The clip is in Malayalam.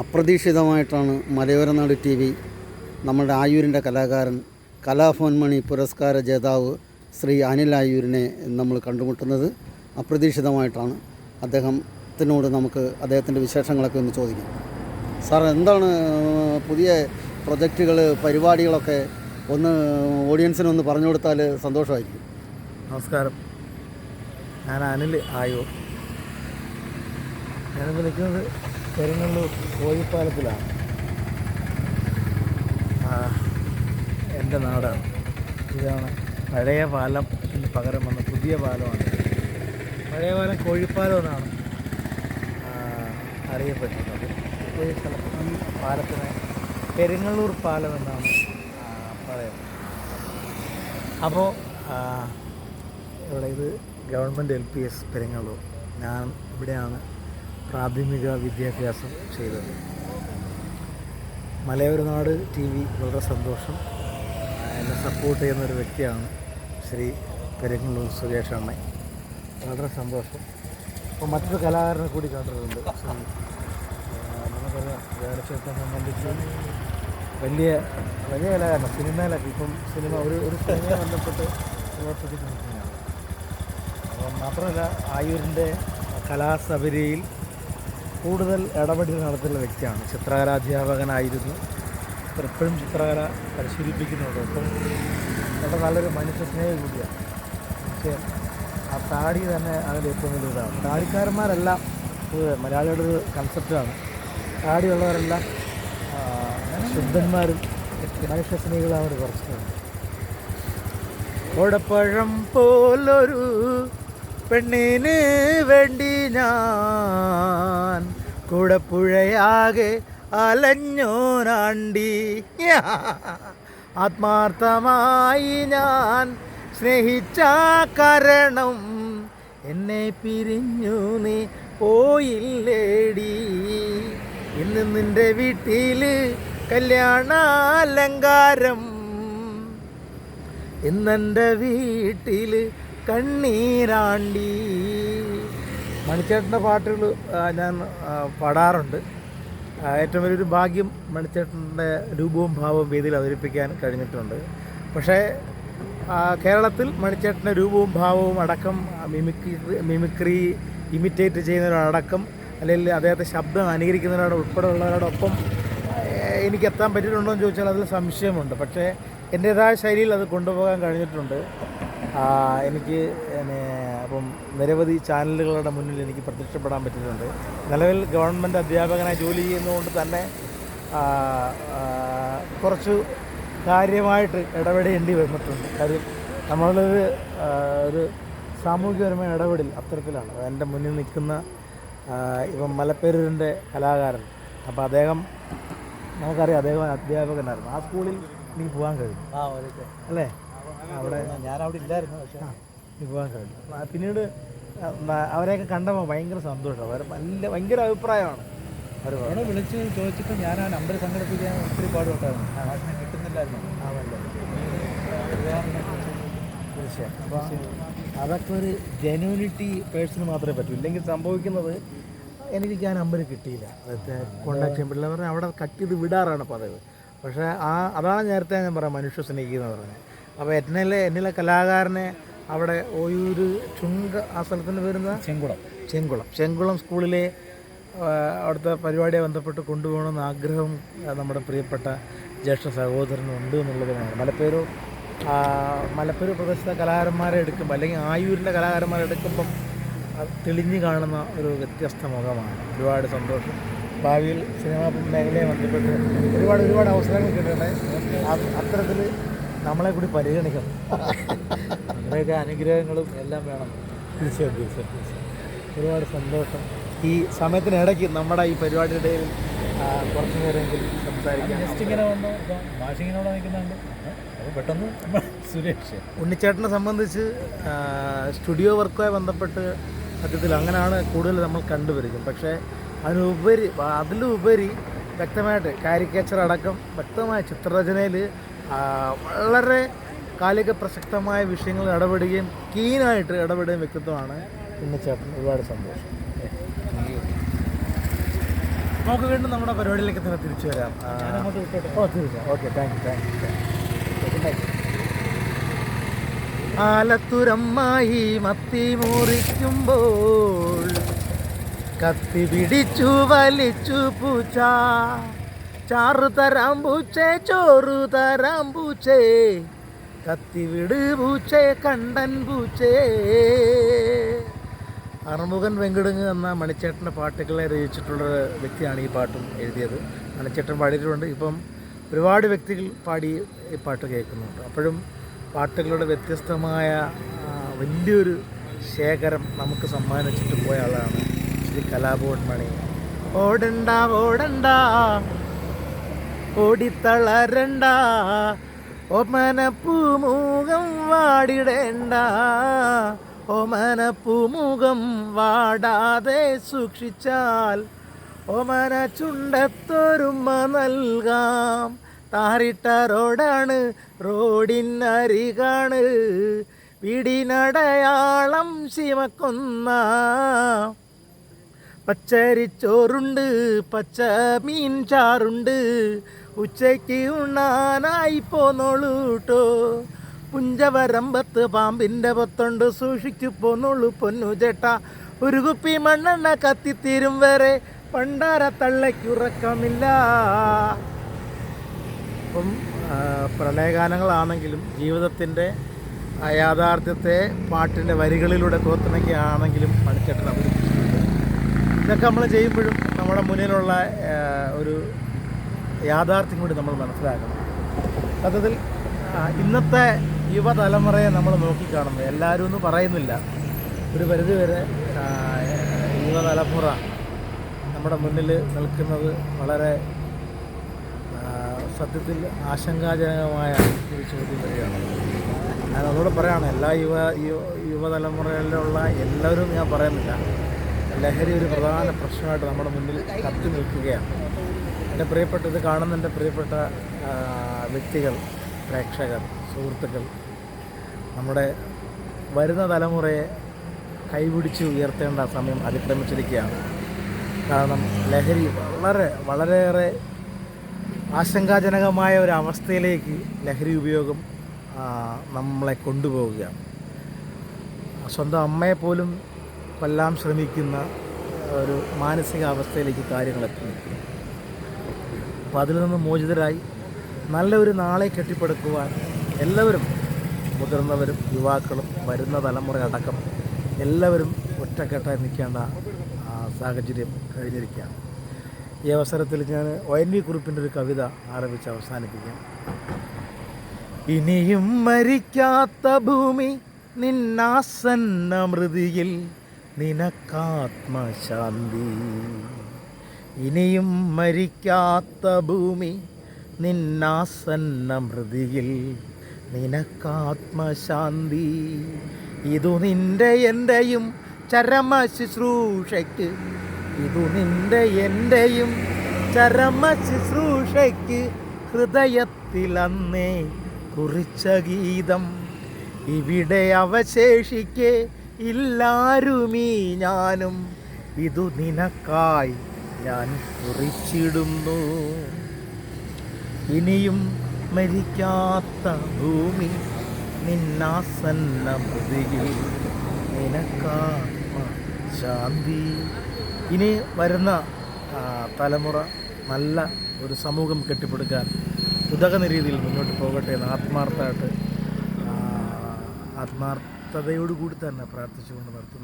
അപ്രതീക്ഷിതമായിട്ടാണ് മലയോരനാട് ടി വി നമ്മുടെ ആയൂരിന്റെ കലാകാരൻ കലാഭവൻമണി പുരസ്കാര ജേതാവ് ശ്രീ അനിൽ ആയൂരിനെ നമ്മൾ കണ്ടുമുട്ടുന്നത് അപ്രതീക്ഷിതമായിട്ടാണ്. അദ്ദേഹത്തിനോട് നമുക്ക് അദ്ദേഹത്തിന്റെ വിശേഷങ്ങളൊക്കെ ഒന്ന് ചോദിക്കാം. സാർ എന്താണ് പുതിയ പ്രൊജക്റ്റുകൾ പരിപാടികളൊക്കെ ഒന്ന് ഓഡിയൻസിനൊന്ന് പറഞ്ഞു കൊടുത്താൽ സന്തോഷമായിരിക്കും. നമസ്കാരം. ഞാൻ അനിൽ ആയൂർ. ഞാനിപ്പോൾ നിൽക്കുന്നത് പെരുങ്ങള്ളൂർ കോഴിപ്പാലത്തിലാണ്. എന്റെ നാടാണ്. ഇതാണ് പഴയ പാലം. പകരം വന്ന പുതിയ പാലമാണ്. പഴയ പാലം കോഴിപ്പാലം എന്നാണ് അറിയപ്പെട്ടിരുന്നത് ഇപ്പോൾ ഈ സ്ഥലം ഈ പാലത്തിന് പെരുങ്ങള്ളൂർ പാലം എന്നാണ് പറയുന്നത്. അപ്പോൾ ഇവിടെ ഇത് government L P S Perungallur ഞാൻ ഇവിടെയാണ് പ്രാഥമിക വിദ്യാഭ്യാസം ചെയ്തത്. മലയോരനാട് ടി വി വളരെ സന്തോഷം. എന്നെ സപ്പോർട്ട് ചെയ്യുന്ന ഒരു വ്യക്തിയാണ് ശ്രീ പെരുങ്ങള്ളൂർ സുരേഷ് അമ്മ വളരെ സന്തോഷം. അപ്പോൾ മറ്റൊരു കലാകാരനെ കൂടി കണ്ടിട്ടുണ്ട് നമുക്കറിയാം വേടച്ചേട്ടനെ സംബന്ധിച്ച് വലിയ വലിയ കലാകാരൻ സിനിമയിലൊക്കെ ഇപ്പം സിനിമ ഒരു ഒരു സിനിമയെ ബന്ധപ്പെട്ട് പ്രവർത്തിച്ചിട്ട് അപ്പം മാത്രമല്ല ആയൂരിന്റെ കലാസബരിയിൽ കൂടുതൽ ഇടപെടൽ നടത്തുന്ന വ്യക്തിയാണ് ചിത്രകല അധ്യാപകനായിരുന്നു എപ്പോഴും ചിത്രകല പരിശീലിപ്പിക്കുന്നുണ്ട്. അപ്പം വളരെ നല്ലൊരു മനുഷ്യ സ്നേഹം കൂടിയാണ്. പക്ഷേ ആ താടി തന്നെ അതിൽ ഏറ്റവും വലിയ ഇതാണ്. താടിക്കാരന്മാരെല്ലാം മലയാളിയുടെ ഒരു കൺസെപ്റ്റാണ് താടിയുള്ളവരെല്ലാം ശുദ്ധന്മാരും മനുഷ്യ സ്നേഹികളാണ് കുറച്ചുണ്ട് ഓടപ്പഴം പോലൊരു പെണ്ണിന് വേണ്ടി ഞാൻ കൂടപ്പുഴയാകെ അലഞ്ഞോനാണ്ടി ആത്മാർത്ഥമായി ഞാൻ സ്നേഹിച്ച കാരണം എന്നെ പിരിഞ്ഞു നീ പോയില്ലേടി. ഇന്ന് നിന്റെ വീട്ടിൽ കല്യാണാലങ്കാരം. ഇന്നെന്റെ വീട്ടിൽ കണ്ണീരാണ്ടി. മണിച്ചേട്ടന്റെ പാട്ടുകൾ ഞാൻ പാടാറുണ്ട്. ഏറ്റവും വലിയൊരു ഭാഗ്യം മണിച്ചേട്ടന്റെ രൂപവും ഭാവവും വേദിയിൽ അവതരിപ്പിക്കാൻ കഴിഞ്ഞിട്ടുണ്ട്. പക്ഷേ കേരളത്തിൽ മണിച്ചേട്ടന്റെ രൂപവും ഭാവവും അടക്കം മിമിക്രി മിമിക്രി ഇമിറ്റേറ്റ് ചെയ്യുന്നവരടക്കം അല്ലെങ്കിൽ അദ്ദേഹത്തെ ശബ്ദം അനുകരിക്കുന്നവരോട് ഉൾപ്പെടെയുള്ളവരോടൊപ്പം ഉള്ളവരോടൊപ്പം എനിക്ക് എത്താൻ പറ്റിയിട്ടുണ്ടോ എന്ന് ചോദിച്ചാൽ അതിൽ സംശയമുണ്ട്. പക്ഷേ എന്റേതായ ശൈലിയിൽ അത് കൊണ്ടുപോകാൻ കഴിഞ്ഞിട്ടുണ്ട്. എനിക്ക് അപ്പം നിരവധി ചാനലുകളുടെ മുന്നിൽ എനിക്ക് പ്രത്യക്ഷപ്പെടാൻ പറ്റിയിട്ടുണ്ട്. നിലവിൽ ഗവൺമെന്റ് അധ്യാപകനായി ജോലി ചെയ്യുന്നതുകൊണ്ട് തന്നെ കുറച്ച് കാര്യമായിട്ട് ഇടപെടേണ്ടി വന്നിട്ടുണ്ട്. കാര്യം നമ്മളൊരു ഒരു സാമൂഹികപരമായ ഇടപെടൽ അത്തരത്തിലാണ്. എന്റെ മുന്നിൽ നിൽക്കുന്ന ഇപ്പം മലപ്പേരൂരിന്റെ കലാകാരൻ. അപ്പോൾ അദ്ദേഹം നമുക്കറിയാം അദ്ദേഹം അധ്യാപകനായിരുന്നു. ആ സ്കൂളിൽ എനിക്ക് പോകാൻ കഴിയും ആ ഓക്കെ. അല്ലേ? അവിടെ ഞാൻ അവിടെ ഇല്ലായിരുന്നു പക്ഷേ വിവാഹം കഴിഞ്ഞു പോകാൻ കഴിഞ്ഞു പിന്നീട് അവരെയൊക്കെ കണ്ടപ്പോൾ ഭയങ്കര സന്തോഷം. അവർ നല്ല ഭയങ്കര അഭിപ്രായമാണ് അവർ അവിടെ വിളിച്ച് ചോദിച്ചിട്ട് ഞാൻ ആ നമ്പർ സംഘടിപ്പിക്കാൻ ഒത്തിരി പാടുപെട്ടായിരുന്നു. മാഷിനെ കിട്ടുന്നില്ലായിരുന്നു. ആണല്ലേ തീർച്ചയായും അപ്പോൾ അതൊക്കെ ഒരു ജെന്യൂനിറ്റി പേഴ്സണ് മാത്രമേ പറ്റൂ. ഇല്ലെങ്കിൽ സംഭവിക്കുന്നത് എനിക്ക് ആ നമ്പർ കിട്ടിയില്ല. അതൊക്കെ കോണ്ടാക്ട് ചെയ്യുമ്പോൾ പറഞ്ഞാൽ അവിടെ കട്ട് ചെയ്ത് വിടാറാണ് പതിവ്. പക്ഷേ ആ അതാണ് നേരത്തെ ഞാൻ പറയാം മനുഷ്യ സ്നേഹിക്കുന്നത് പറഞ്ഞത്. അപ്പോൾ എന്നിലെ എന്നിലെ കലാകാരനെ അവിടെ ഒരു ചുണ്ട് ആ സ്ഥലത്തിന്റെ വരുന്ന ചെങ്കുളം. ചെങ്കുളം. ചെങ്കുളം സ്കൂളിലെ അവിടുത്തെ പരിപാടിയെ ബന്ധപ്പെട്ട് കൊണ്ടുപോകണമെന്ന് ആഗ്രഹം നമ്മുടെ പ്രിയപ്പെട്ട ജ്യേഷ്ഠ സഹോദരനുണ്ട് എന്നുള്ളതുമാണ്. മലപ്പേരൂർ മലപ്പുറം പ്രദേശത്തെ കലാകാരന്മാരെ എടുക്കുമ്പോൾ അല്ലെങ്കിൽ ആയൂരിന്റെ കലാകാരന്മാരെ എടുക്കുമ്പം തെളിഞ്ഞു കാണുന്ന ഒരു വ്യത്യസ്ത മുഖമാണ്. ഒരുപാട് സന്തോഷം. ഭാവിയിൽ സിനിമാ മേഖലയെ ബന്ധപ്പെട്ട് ഒരുപാട് ഒരുപാട് അവസരങ്ങൾ കിട്ടട്ടെ. അത്തരത്തിൽ നമ്മളെ കൂടി പരിഗണിക്കണം. നിങ്ങളുടെയൊക്കെ അനുഗ്രഹങ്ങളും എല്ലാം വേണം. തീർച്ചയായും തീർച്ചയായും. ഒരുപാട് സന്തോഷം. ഈ സമയത്തിനിടയ്ക്ക് നമ്മുടെ ഈ പരിപാടിയുടെ ഇടയിൽ കുറച്ച് നേരമെങ്കിലും സംസാരിക്കാം. ജസ്റ്റ് ഇങ്ങനെ വന്നു. മാഷിങ്ങിനോടെ നിൽക്കുന്നുണ്ട്. അപ്പോൾ പെട്ടെന്ന് സുരേഷ്. ഉണ്ണിച്ചേട്ടനെ സംബന്ധിച്ച് സ്റ്റുഡിയോ വർക്കുമായി ബന്ധപ്പെട്ട് സത്യത്തിൽ അങ്ങനെയാണ് കൂടുതൽ നമ്മൾ കണ്ടുവരുന്നത്. പക്ഷേ അതിനുപരി അതിലുപരി വ്യക്തമായിട്ട് കാരിക്കേച്ചർ അടക്കം വ്യക്തമായ ചിത്രരചനയിൽ വളരെ കാലിക പ്രസക്തമായ വിഷയങ്ങൾ ഇടപെടുകയും കീനായിട്ട് ഇടപെടുകയും വ്യക്തിത്വമാണ് ചേട്ടൻ. ഒരുപാട് സന്തോഷം. നമുക്ക് വീണ്ടും നമ്മുടെ പരിപാടിയിലേക്ക് തന്നെ തിരിച്ചു വരാം. ഓ തീർച്ചയായും okay thank you thank you ആലത്തുരമ്മായി മത്തി മൂറിക്കുമ്പോൾ കത്തി പിടിച്ചു വലിച്ചു പൂച്ച. ചാറു തരാം പൂച്ചേ ചോറു തരാം പൂച്ചേ. കത്തി വിട് പൂച്ചേ കണ്ടൻ പൂച്ചേ. അറുമുഖൻ വെങ്കിടുങ്ങ് എന്ന മണിച്ചേട്ടന്റെ പാട്ടുകളെ രചിച്ചിട്ടുള്ള വ്യക്തിയാണ് ഈ പാട്ടും എഴുതിയത്. മണിച്ചേട്ടൻ പാടിയിട്ടുണ്ട്. ഇപ്പം ഒരുപാട് വ്യക്തികൾ പാടി ഈ പാട്ട് കേൾക്കുന്നുണ്ട്. അപ്പോഴും പാട്ടുകളുടെ വ്യത്യസ്തമായ വലിയൊരു ശേഖരം നമുക്ക് സമ്മാനിച്ചിട്ട് പോയ ആളാണ് ശ്രീ കലാഭവൻ മണി. ഓടണ്ട ഓടണ്ട ഓടിത്തളരണ്ട ഒമനപ്പുമുഖം വാടിടേണ്ട. ഒമനപ്പുമുഖം വാടാതെ സൂക്ഷിച്ചാൽ ഒമന ചുണ്ടത്തൊരുമ നൽകാം. താറിട്ട റോഡാണ് റോഡിനരികാണ്. വീടിനടയാളം ശിവക്കൊന്ന. പച്ചരിച്ചോറുണ്ട് പച്ച മീൻ ചാറുണ്ട്. ഉച്ചയ്ക്ക് ഉണ്ണാനായി പോന്നോളൂട്ടോ. പുഞ്ചവരമ്പത്ത് പാമ്പിന്റെ പൊത്തുണ്ട് സൂക്ഷിച്ചു പോന്നോളൂ പൊന്നു ചേട്ട. ഒരു കുപ്പി മണ്ണെണ്ണ കത്തിത്തീരും വരെ പണ്ടാര തള്ളയ്ക്കുറക്കമില്ല. അപ്പം പ്രളയഗാനങ്ങളാണെങ്കിലും ജീവിതത്തിന്റെ യാഥാർത്ഥ്യത്തെ പാട്ടിന്റെ വരികളിലൂടെ കോർത്തിണക്കിയാണെങ്കിലും മണിച്ചേട്ടൻ അവതരിപ്പിച്ചിട്ടുണ്ട്. ഇതൊക്കെ നമ്മൾ ചെയ്യുമ്പോഴും നമ്മുടെ മുന്നിലുള്ള ഒരു യാഥാർത്ഥ്യം കൂടി നമ്മൾ മനസ്സിലാക്കണം. സത്യത്തിൽ ഇന്നത്തെ യുവതലമുറയെ നമ്മൾ നോക്കിക്കാണുന്നത് എല്ലാവരും ഒന്നും പറയുന്നില്ല. ഒരു പരിധിവരെ യുവതലമുറ നമ്മുടെ മുന്നിൽ നിൽക്കുന്നത് വളരെ സത്യത്തിൽ ആശങ്കാജനകമായ ഒരു ചോദ്യം വരികയാണ്. ഞാൻ അതോട് പറയാണ് എല്ലാ യുവ യുവതലമുറയിലുള്ള എല്ലാവരും ഞാൻ പറയുന്നില്ല. ലഹരി ഒരു പ്രധാന പ്രശ്നമായിട്ട് നമ്മുടെ മുന്നിൽ കത്തി നിൽക്കുകയാണ്. എന്റെ പ്രിയപ്പെട്ട ഇത് കാണുന്ന എന്റെ പ്രിയപ്പെട്ട വ്യക്തികൾ പ്രേക്ഷകർ സുഹൃത്തുക്കൾ നമ്മുടെ വരുന്ന തലമുറയെ കൈപിടിച്ച് ഉയർത്തേണ്ട സമയം അതിക്രമിച്ചിരിക്കുകയാണ്. കാരണം ലഹരി വളരെ വളരെയേറെ ആശങ്കാജനകമായ ഒരു അവസ്ഥയിലേക്ക് ലഹരി ഉപയോഗം നമ്മളെ കൊണ്ടുപോവുകയാണ്. സ്വന്തം അമ്മയെ പോലും കൊല്ലാൻ ശ്രമിക്കുന്ന ഒരു മാനസികാവസ്ഥയിലേക്ക് കാര്യങ്ങൾ എത്തി നിൽക്കുന്നു. അപ്പോൾ അതിൽ നിന്ന് മോചിതരായി നല്ലൊരു നാളെ കെട്ടിപ്പടുക്കുവാൻ എല്ലാവരും മുതിർന്നവരും യുവാക്കളും വരുന്ന തലമുറ അടക്കം എല്ലാവരും ഒറ്റക്കെട്ടായി നിൽക്കേണ്ട സാഹചര്യം കഴിഞ്ഞിരിക്കുകയാണ്. ഈ അവസരത്തിൽ ഞാൻ ഒ എൻ വി കുറിപ്പിന്റെ ഒരു കവിത ആരംഭിച്ച് അവസാനിപ്പിക്കാം. ഇനിയും മരിക്കാത്ത ഭൂമി നിന്നാസന്ന മൃതിയിൽ നിനക്കാത്മശാന്തി. ഇനിയും മരിക്കാത്ത ഭൂമി നിന്നാസന്ന മൃതിയിൽ നിനക്കാത്മശാന്തി ഇതു നിന്റെ എന്റെയും ചരമ ശുശ്രൂഷയ്ക്ക് ഇതു നിന്റെ എന്റെയും ചരമ ശുശ്രൂഷയ്ക്ക് ഹൃദയത്തിലന്നേ കുറിച്ച ഗീതം. ഇവിടെ അവശേഷിക്കേ ഇല്ലാരുമീ ഞാനും. ഇതു നിനക്കായി ഞാൻ കുറിച്ചിടുന്നു. ഇനിയും മരിക്കാത്ത ഭൂമി നിന്നാസന്ന മൃതിയിൽ നിനക്കാത്മ ശാന്തി. ഇനി വരുന്ന തലമുറ നല്ല ഒരു സമൂഹം കെട്ടിപ്പടുക്കാൻ ഉതകുന്ന രീതിയിൽ മുന്നോട്ട് പോകട്ടെ എന്ന് ആത്മാർത്ഥമായിട്ട് ആത്മാർത്ഥതയോടുകൂടി തന്നെ പ്രാർത്ഥിച്ചുകൊണ്ട് നിർത്തുന്നു.